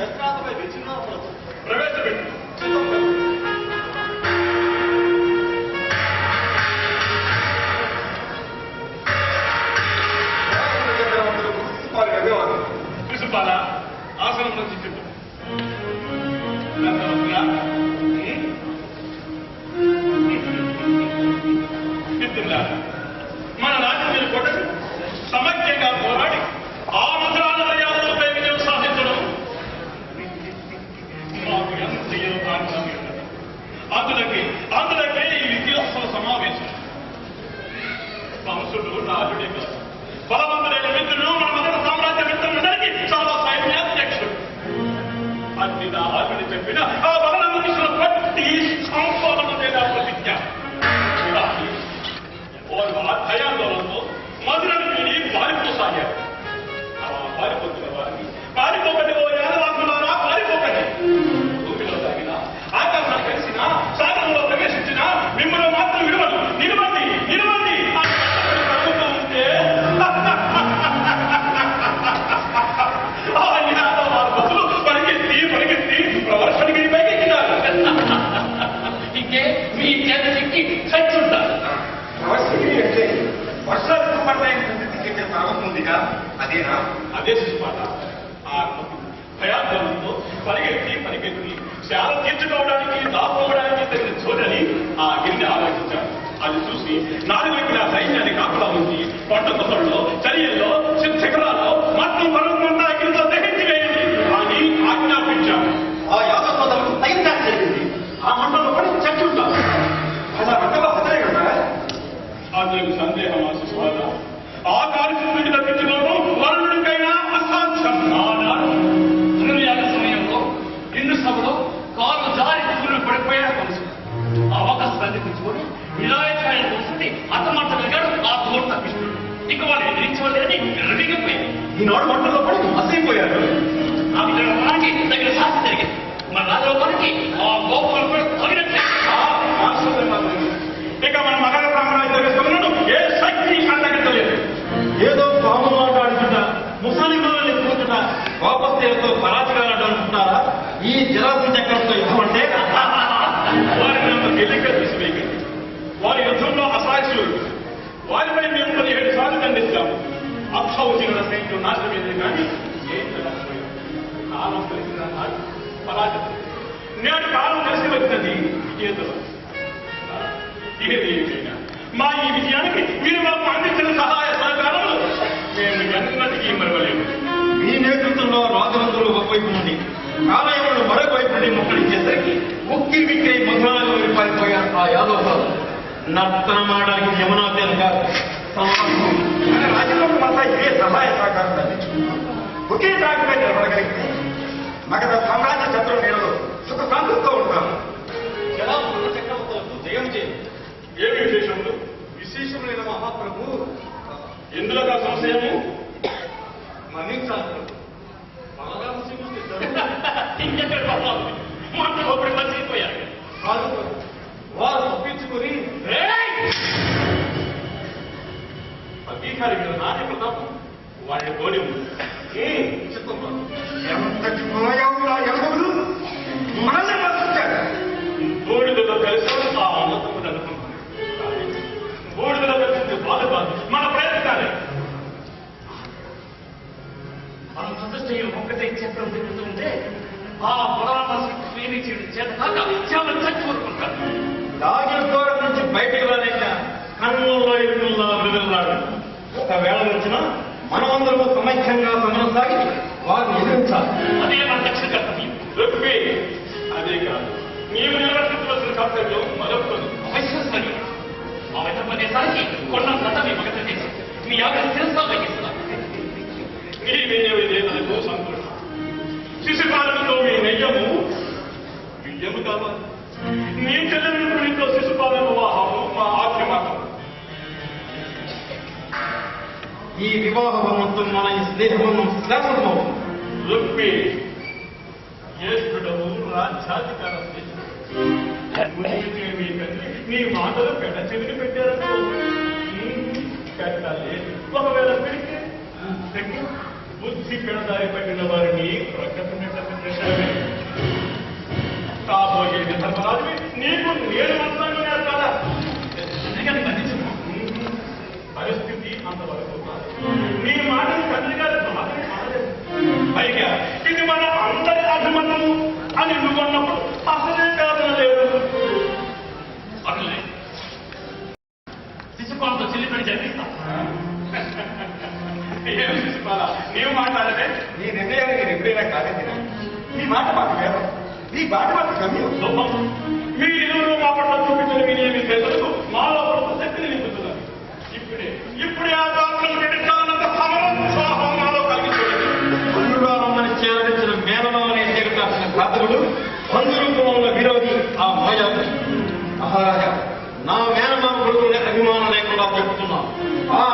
దశరాథపై విచ్ఛిన్న ప్రవేశపెట్టు. శిశుపాల అదే శిశుపాట ఆ భయాందోళనతో పరిగెత్తి పరిగెత్తి శాల తీర్చుకోవడానికి దాపుకోవడానికి తగిన చోటని ఆ గిరిని ఆ అవకాశాన్ని తెచ్చుకొని వినాయకాయన చూసి అతమాట కలిగాడు ఆ తోడు తప్పిస్తుంది ఇక వాళ్ళు ఎదిరించవలేదని విరవిగిపోయాడు ఈనాడు మంటల్లో పడి అసైపోయారు. ఆ విధానానికి దగ్గర శాస్తి జరిగింది. మన రాజలోకానికి ఆ గోపాలు కూడా తగినట్టు ఇక మన మగర సామ్రాజ్య విస్తరణను ఏ శక్తి అండగట్టలేదు ఏదో పాము మాట్లాడుతుంటా ముసలి మనల్ని ఎత్తుకుంటున్నా కోపస్తేలతో పరాజగాలు అనుకుంటారా? ఈ జలాసి చక్రంతో యుద్ధం అంటే వారిని వారిపై మేము పదిహేడు సార్లు దండిస్తాము అక్షౌచిన సైన్యం నాశనమైంది కానీ ఏం జరగకపోయింది. కాలం కలిసిన నాడు పరాజయం. నేడు కాలం కలిసి తీరం కాదు రాజకీయ మాత్రం ఏ సహాయ సహకారం అందించుకున్నాం ఒకే దాటిపై నిలబడగలిగితే మగధ సామ్రాజ్య శత్రు నేను సుఖ శాంతితో ఉంటాను జలాపుర చక్రవర్తులకు జయం చేయండి ఏమి విశేషములు? విశేషమైన మహాప్రభు ఎందులో కా సంశయము? మన్నించాలి. ఒకటి మర్చిపోయాడు. కాదు. చక్రం తిరుగుతుంటే ఆ బలరామ శ్రీనిచుడి చేత చాలా చచ్చి ఊరుకుంటాడు దాగిన దూరం నుంచి బయటకు రాలేక కన్నుల్లో ఇరుకుల్లో విదిలాడు ఒకవేళ వచ్చినా మనమందరము సమైక్యంగా సమరం సాగి వారిని ఎదిరించాలి. అదే మన దక్షిణ కర్తవ్యం. అదే కాదు. నీవు నిర్వర్తించవలసిన కర్తవ్యం మరొకటి అవశ్యం సరి వెంట ప్రదేశానికి కొన్న కథని మగత చేసి మీ యాగం శిరస్తా వహిస్తున్నాను నీ వివాహము మా ఈ వివాహ బంధంతో మన ఈ స్నేహబంధం జ్యేష్ఠుడము రాజ్యాధికార నీ మాటలు పెద్ద చెవిని పెట్టారనుకో పెట్టలేదు ఒకవేళ పెడితే బుద్ధి పెడదారి పట్టిన వారిని ప్రకటన కాబోయేది ధర్మరాజు నీకు నేను మంత్రంగానే నేర్పాలా పరిస్థితి అంతవరకు నీ మాటను తండ్రి గారు మాటని అనలేదు. పైగా ఇది మన అందరి అభిమతము అని నువ్వు అన్నప్పుడు అసలే కాదన లేదు అట్లే శిశుపాలతో చెల్లిపడి జరిపిస్తా ఏం శిశుపాల నీవు మాట్లాడలే నీ నిర్ణయానికి నేను ఎప్పుడైనా కాదండి నీ మాట మాకు వేదం నీ బాట మాకు గమ్యం మీ ఇరువురు మా పట్ల చూపించిన వినియోగ చేతులకు మాలో పట్ల శక్తిని నింపుతున్నారు. ఇప్పుడే ఇప్పుడే ఆ దాంట్లో నిడిచాలన్నంత సమరం ఉత్సాహం మాలో కలిగి చూడండి చేరడించిన మేనమామని విరోధి ఆ మాయ మహారాజా నా మేనమామ కొడుకునే అభిమానం లేకుండా చెప్తున్నాను ఆ